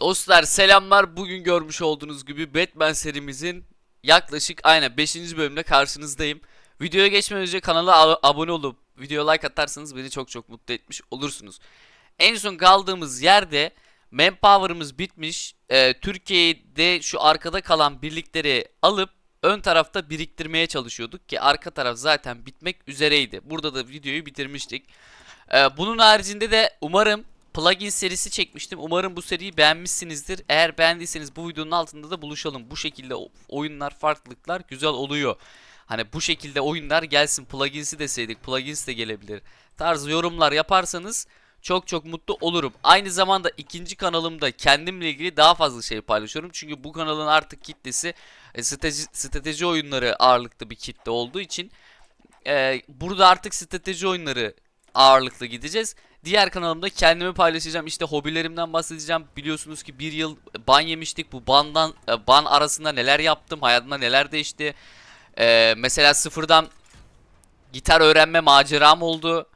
Dostlar selamlar. Bugün görmüş olduğunuz gibi Batman serimizin yaklaşık aynen 5. bölümde karşınızdayım. Videoya geçmeden önce kanala abone olup videoya like atarsanız beni çok çok mutlu etmiş olursunuz. En son kaldığımız yerde manpower'ımız bitmiş. Ee, Türkiye'de şu arkada kalan birlikleri alıp ön tarafta biriktirmeye çalışıyorduk ki arka taraf zaten bitmek üzereydi. Burada da videoyu bitirmiştik. Ee, bunun haricinde de umarım plugin serisi çekmiştim. Umarım bu seriyi beğenmişsinizdir. Eğer beğendiyseniz bu videonun altında da buluşalım. Bu şekilde oyunlar, farklılıklar güzel oluyor. Hani bu şekilde oyunlar gelsin. Plugins'i deseydik, plugins de gelebilir. Tarzı yorumlar yaparsanız çok çok mutlu olurum. Aynı zamanda ikinci kanalımda kendimle ilgili daha fazla şey paylaşıyorum. Çünkü bu kanalın artık kitlesi e, strateji, strateji oyunları ağırlıklı bir kitle olduğu için e, burada artık strateji oyunları ağırlıklı gideceğiz. Diğer kanalımda kendimi paylaşacağım. İşte hobilerimden bahsedeceğim. Biliyorsunuz ki bir yıl ban yemiştik. Bu bandan e, ban arasında neler yaptım, hayatımda neler değişti. E, mesela sıfırdan gitar öğrenme maceram oldu.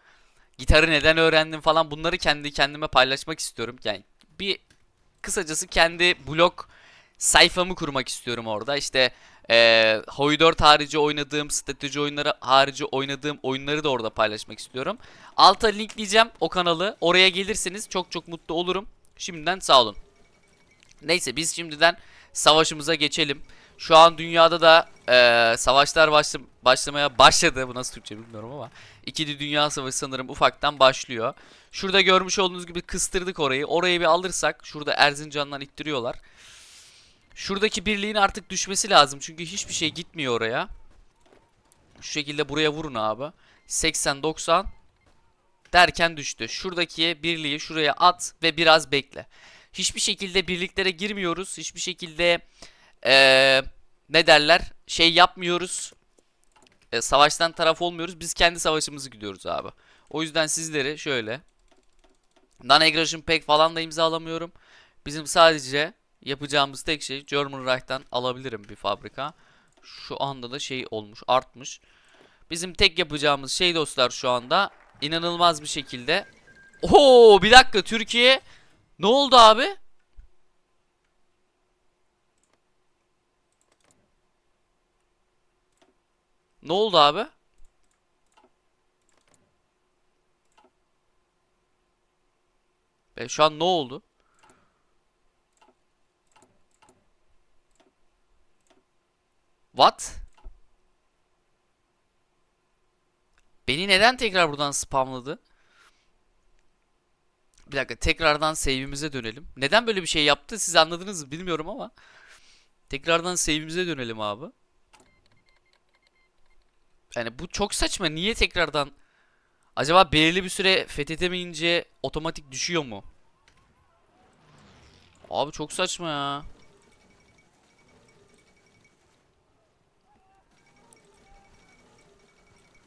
Gitarı neden öğrendim falan bunları kendi kendime paylaşmak istiyorum. Yani bir kısacası kendi blog sayfamı kurmak istiyorum orada. İşte eee Hoi 4 harici oynadığım strateji oyunları harici oynadığım oyunları da orada paylaşmak istiyorum. Alta linkleyeceğim o kanalı. Oraya gelirseniz çok çok mutlu olurum. Şimdiden sağ olun. Neyse biz şimdiden savaşımıza geçelim. Şu an dünyada da eee, savaşlar başla- başlamaya başladı. Bu nasıl Türkçe bilmiyorum ama. İkinci Dünya Savaşı sanırım ufaktan başlıyor. Şurada görmüş olduğunuz gibi kıstırdık orayı. Orayı bir alırsak şurada Erzincan'dan ittiriyorlar. Şuradaki birliğin artık düşmesi lazım. Çünkü hiçbir şey gitmiyor oraya. Şu şekilde buraya vurun abi. 80-90 derken düştü. Şuradaki birliği şuraya at ve biraz bekle. Hiçbir şekilde birliklere girmiyoruz. Hiçbir şekilde eee, ne derler şey yapmıyoruz. E, savaştan taraf olmuyoruz. Biz kendi savaşımızı gidiyoruz abi. O yüzden sizleri şöyle Non-aggression pack falan da imzalamıyorum. Bizim sadece yapacağımız tek şey German Reich'tan alabilirim bir fabrika. Şu anda da şey olmuş, artmış. Bizim tek yapacağımız şey dostlar şu anda inanılmaz bir şekilde. Oo bir dakika Türkiye ne oldu abi? Ne oldu abi? E, şu an ne oldu? What? Beni neden tekrar buradan spamladı? Bir dakika tekrardan save'imize dönelim. Neden böyle bir şey yaptı siz anladınız mı bilmiyorum ama. Tekrardan save'imize dönelim abi. Yani bu çok saçma. Niye tekrardan? Acaba belirli bir süre fethedemeyince otomatik düşüyor mu? Abi çok saçma ya.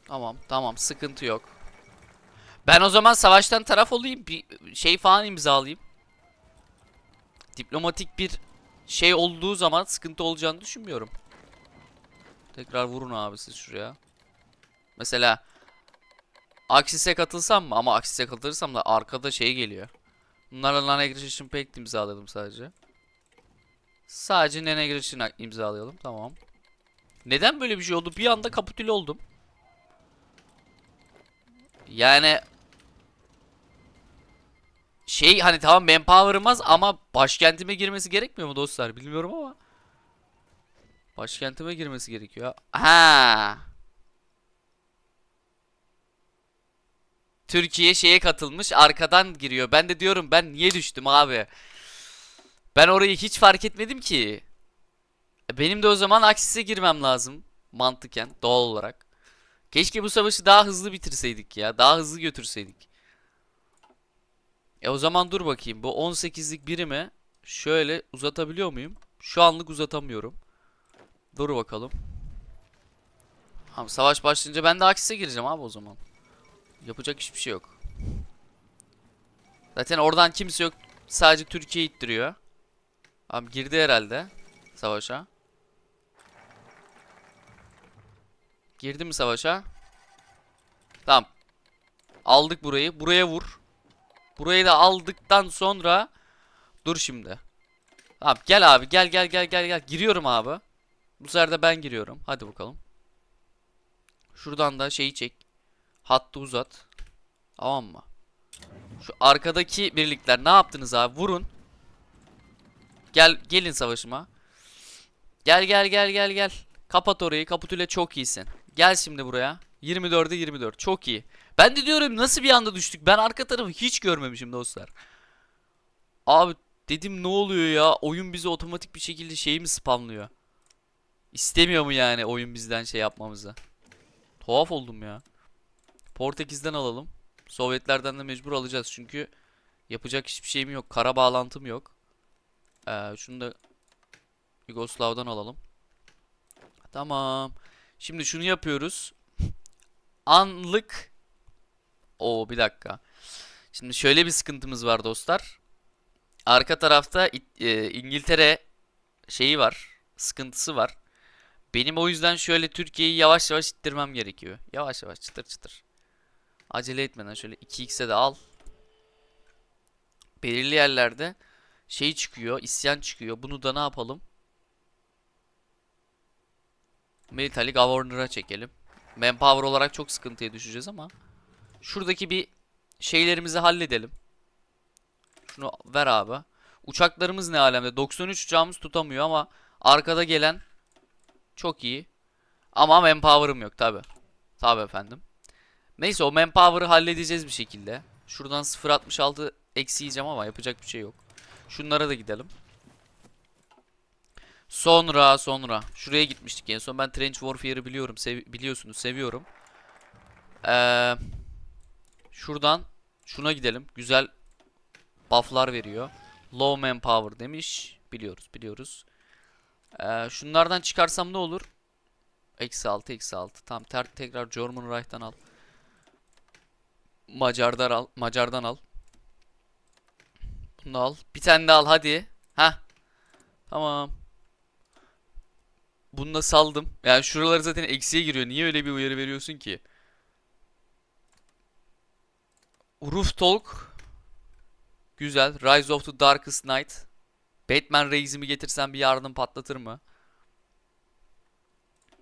Tamam, tamam. Sıkıntı yok. Ben o zaman savaştan taraf olayım. Bir şey falan imzalayayım. Diplomatik bir şey olduğu zaman sıkıntı olacağını düşünmüyorum. Tekrar vurun abi siz şuraya. Mesela Aksis'e katılsam mı? Ama Aksis'e katılırsam da arkada şey geliyor. Bunlarla non-aggression pact imzaladım sadece. Sadece non-aggression imzalayalım. Tamam. Neden böyle bir şey oldu? Bir anda kapitüle oldum. Yani şey hani tamam manpower'ım az ama başkentime girmesi gerekmiyor mu dostlar? Bilmiyorum ama. Başkentime girmesi gerekiyor. Ha. Türkiye şeye katılmış arkadan giriyor. Ben de diyorum ben niye düştüm abi? Ben orayı hiç fark etmedim ki. Benim de o zaman Aksis'e girmem lazım mantıken doğal olarak. Keşke bu savaşı daha hızlı bitirseydik ya. Daha hızlı götürseydik. E o zaman dur bakayım. Bu 18'lik birimi şöyle uzatabiliyor muyum? Şu anlık uzatamıyorum. Dur bakalım. Tamam savaş başlayınca ben de Aksis'e gireceğim abi o zaman. Yapacak hiçbir şey yok. Zaten oradan kimse yok. Sadece Türkiye ittiriyor. Abi girdi herhalde savaşa. Girdi mi savaşa? Tamam. Aldık burayı. Buraya vur. Burayı da aldıktan sonra dur şimdi. Tamam gel abi gel gel gel gel gel. Giriyorum abi. Bu sefer de ben giriyorum. Hadi bakalım. Şuradan da şeyi çek. Hattı uzat. Tamam mı? Şu arkadaki birlikler ne yaptınız abi? Vurun. Gel gelin savaşıma. Gel gel gel gel gel. Kapat orayı. Kapitüle çok iyisin. Gel şimdi buraya. 24'e 24. Çok iyi. Ben de diyorum nasıl bir anda düştük? Ben arka tarafı hiç görmemişim dostlar. Abi dedim ne oluyor ya? Oyun bizi otomatik bir şekilde şeyi mi spamlıyor? İstemiyor mu yani oyun bizden şey yapmamızı? Tuhaf oldum ya. Portekiz'den alalım. Sovyetlerden de mecbur alacağız çünkü yapacak hiçbir şeyim yok. Kara bağlantım yok. Ee, şunu da Yugoslav'dan alalım. Tamam. Şimdi şunu yapıyoruz. Anlık. Oo bir dakika. Şimdi şöyle bir sıkıntımız var dostlar. Arka tarafta e, İngiltere şeyi var. Sıkıntısı var. Benim o yüzden şöyle Türkiye'yi yavaş yavaş ittirmem gerekiyor. Yavaş yavaş çıtır çıtır. Acele etmeden şöyle 2x'e de al. Belirli yerlerde şey çıkıyor, isyan çıkıyor. Bunu da ne yapalım? Military Governor'a çekelim. Manpower olarak çok sıkıntıya düşeceğiz ama şuradaki bir şeylerimizi halledelim. Şunu ver abi. Uçaklarımız ne alemde? 93 uçağımız tutamıyor ama arkada gelen çok iyi. Ama manpower'ım yok tabi. Tabi efendim. Neyse o manpower'ı halledeceğiz bir şekilde. Şuradan 0.66 eksi yiyeceğim ama yapacak bir şey yok. Şunlara da gidelim. Sonra sonra şuraya gitmiştik en son. Ben Trench Warfare'ı biliyorum. sev- biliyorsunuz seviyorum. Ee, şuradan şuna gidelim. Güzel buff'lar veriyor. Low manpower demiş. Biliyoruz biliyoruz. Ee, şunlardan çıkarsam ne olur? Eksi 6 eksi 6. Tamam ter tekrar German Reich'tan al. Macar'dan al. Macar'dan al. Bunu al. Bir tane de al hadi. Ha. Tamam. Bunu da saldım. Yani şuraları zaten eksiye giriyor. Niye öyle bir uyarı veriyorsun ki? Roof Talk. Güzel. Rise of the Darkest Night. Batman Reis'imi getirsem bir yardım patlatır mı?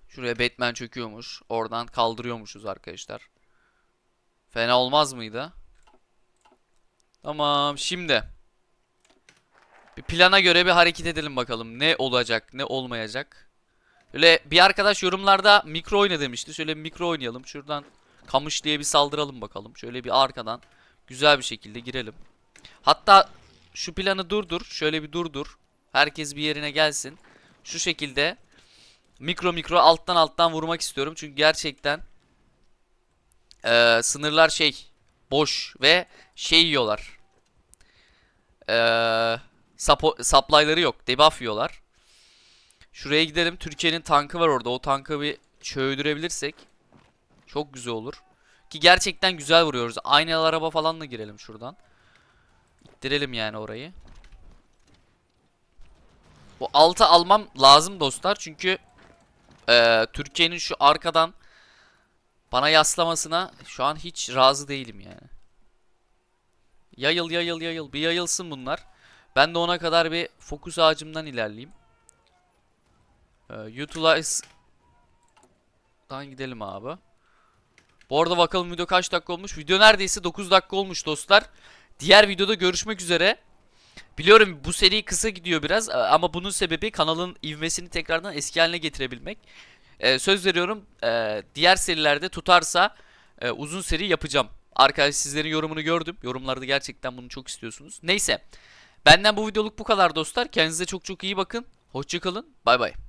Şuraya Batman çöküyormuş. Oradan kaldırıyormuşuz arkadaşlar. Fena olmaz mıydı? Tamam şimdi. Bir plana göre bir hareket edelim bakalım. Ne olacak ne olmayacak. Böyle bir arkadaş yorumlarda mikro oyna demişti. Şöyle bir mikro oynayalım. Şuradan kamış diye bir saldıralım bakalım. Şöyle bir arkadan güzel bir şekilde girelim. Hatta şu planı durdur. Şöyle bir durdur. Herkes bir yerine gelsin. Şu şekilde mikro mikro alttan alttan vurmak istiyorum. Çünkü gerçekten eee, sınırlar şey boş ve şey yiyorlar. Sapo, supply'ları yok. Debuff yiyorlar. Şuraya gidelim. Türkiye'nin tankı var orada. O tankı bir çöğdürebilirsek çok güzel olur. Ki gerçekten güzel vuruyoruz. Aynalı araba falan da girelim şuradan. İttirelim yani orayı. Bu altı almam lazım dostlar. Çünkü eee, Türkiye'nin şu arkadan bana yaslamasına şu an hiç razı değilim yani. Yayıl yayıl yayıl. Bir yayılsın bunlar. Ben de ona kadar bir fokus ağacımdan ilerleyeyim. Ee, Utilize'dan gidelim abi. Bu arada bakalım video kaç dakika olmuş. Video neredeyse 9 dakika olmuş dostlar. Diğer videoda görüşmek üzere. Biliyorum bu seri kısa gidiyor biraz e, ama bunun sebebi kanalın ivmesini tekrardan eski haline getirebilmek. Ee, söz veriyorum e, diğer serilerde tutarsa e, uzun seri yapacağım. Arkadaş sizlerin yorumunu gördüm. Yorumlarda gerçekten bunu çok istiyorsunuz. Neyse. Benden bu videoluk bu kadar dostlar. Kendinize çok çok iyi bakın. Hoşçakalın. Bay bay.